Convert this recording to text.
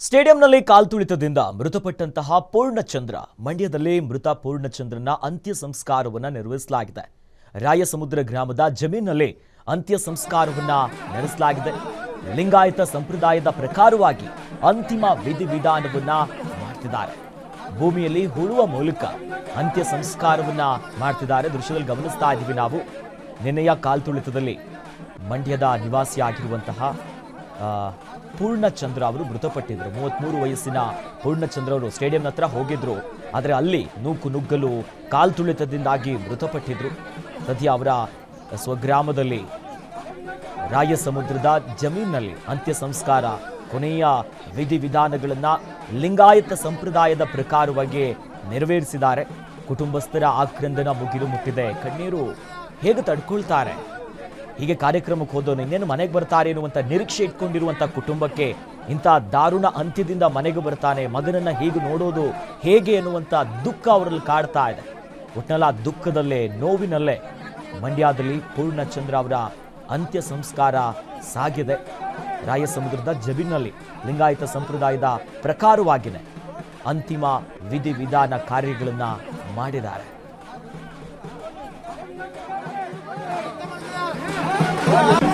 ಸ್ಟೇಡಿಯಂನಲ್ಲಿ ಕಾಲ್ತುಳಿತದಿಂದ ಮೃತಪಟ್ಟಂತಹ ಪೂರ್ಣಚಂದ್ರ, ಮಂಡ್ಯದಲ್ಲಿ ಮೃತ ಪೂರ್ಣಚಂದ್ರನ ಅಂತ್ಯ ಸಂಸ್ಕಾರವನ್ನು ನೆರವೇರಿಸಲಾಗಿದೆ. ರಾಯಸಮುದ್ರ ಗ್ರಾಮದ ಜಮೀನಲ್ಲಿ ಅಂತ್ಯ ಸಂಸ್ಕಾರವನ್ನು ನಡೆಸಲಾಗಿದೆ ಲಿಂಗಾಯತ ಸಂಪ್ರದಾಯದ ಪ್ರಕಾರವಾಗಿ ಅಂತಿಮ ವಿಧಿವಿಧಾನವನ್ನ ಮಾಡ್ತಿದ್ದಾರೆ. ಭೂಮಿಯಲ್ಲಿ ಹೂಳುವ ಮೂಲಕ ಅಂತ್ಯ ಸಂಸ್ಕಾರವನ್ನ ಮಾಡ್ತಿದ್ದಾರೆ. ದೃಶ್ಯದಲ್ಲಿ ಗಮನಿಸ್ತಾ ಇದ್ದೀವಿ ನಾವು. ನಿನ್ನೆಯ ಕಾಲ್ತುಳಿತದಲ್ಲಿ ಮಂಡ್ಯದ ನಿವಾಸಿಯಾಗಿರುವಂತಹ ಪೂರ್ಣಚಂದ್ರ ಅವರು ಮೃತಪಟ್ಟಿದ್ರು. ಮೂವತ್ಮೂರು ವಯಸ್ಸಿನ ಪೂರ್ಣಚಂದ್ರ ಅವರು ಸ್ಟೇಡಿಯಂ ಹತ್ರ ಹೋಗಿದ್ರು. ಆದರೆ ಅಲ್ಲಿ ನೂಕು ನುಗ್ಗಲು ಕಾಲ್ತುಳಿತದಿಂದಾಗಿ ಮೃತಪಟ್ಟಿದ್ರು. ಸದ್ಯ ಅವರ ಸ್ವಗ್ರಾಮದಲ್ಲಿ ರಾಯಸಮುದ್ರದ ಜಮೀನಲ್ಲಿ ಅಂತ್ಯ ಸಂಸ್ಕಾರ ಕೊನೆಯ ವಿಧಿವಿಧಾನಗಳನ್ನ ಲಿಂಗಾಯತ ಸಂಪ್ರದಾಯದ ಪ್ರಕಾರವಾಗಿ ನೆರವೇರಿಸಿದ್ದಾರೆ. ಕುಟುಂಬಸ್ಥರ ಆಕ್ರಂದನ ಮುಗಿಲು ಮುಟ್ಟಿದೆ. ಕಣ್ಣೀರು ಹೇಗೆ ತಡ್ಕೊಳ್ತಾರೆ? ಹೀಗೆ ಕಾರ್ಯಕ್ರಮಕ್ಕೆ ಹೋದವನು ಇನ್ನೇನು ಮನೆಗೆ ಬರ್ತಾರೆ ಎನ್ನುವಂಥ ನಿರೀಕ್ಷೆ ಇಟ್ಕೊಂಡಿರುವಂಥ ಕುಟುಂಬಕ್ಕೆ ಇಂಥ ದಾರುಣ ಅಂತ್ಯದಿಂದ ಮನೆಗೆ ಬರ್ತಾನೆ, ಮಗನನ್ನು ಹೀಗೆ ನೋಡೋದು ಹೇಗೆ ಎನ್ನುವಂಥ ದುಃಖ ಅವರಲ್ಲಿ ಕಾಡ್ತಾ ಇದೆ. ಒಟ್ಟಿನಲ್ಲಿ ದುಃಖದಲ್ಲೇ, ನೋವಿನಲ್ಲೇ ಮಂಡ್ಯದಲ್ಲಿ ಪೂರ್ಣಚಂದ್ರ ಅವರ ಅಂತ್ಯ ಸಂಸ್ಕಾರ ಸಾಗಿದೆ. ರಾಯಸಮುದ್ರದ ಜಬಿನಲ್ಲಿ ಲಿಂಗಾಯತ ಸಂಪ್ರದಾಯದ ಪ್ರಕಾರವಾಗಿದೆ ಅಂತಿಮ ವಿಧಿವಿಧಾನ ಕಾರ್ಯಗಳನ್ನು ಮಾಡಿದ್ದಾರೆ. ¡Vamos!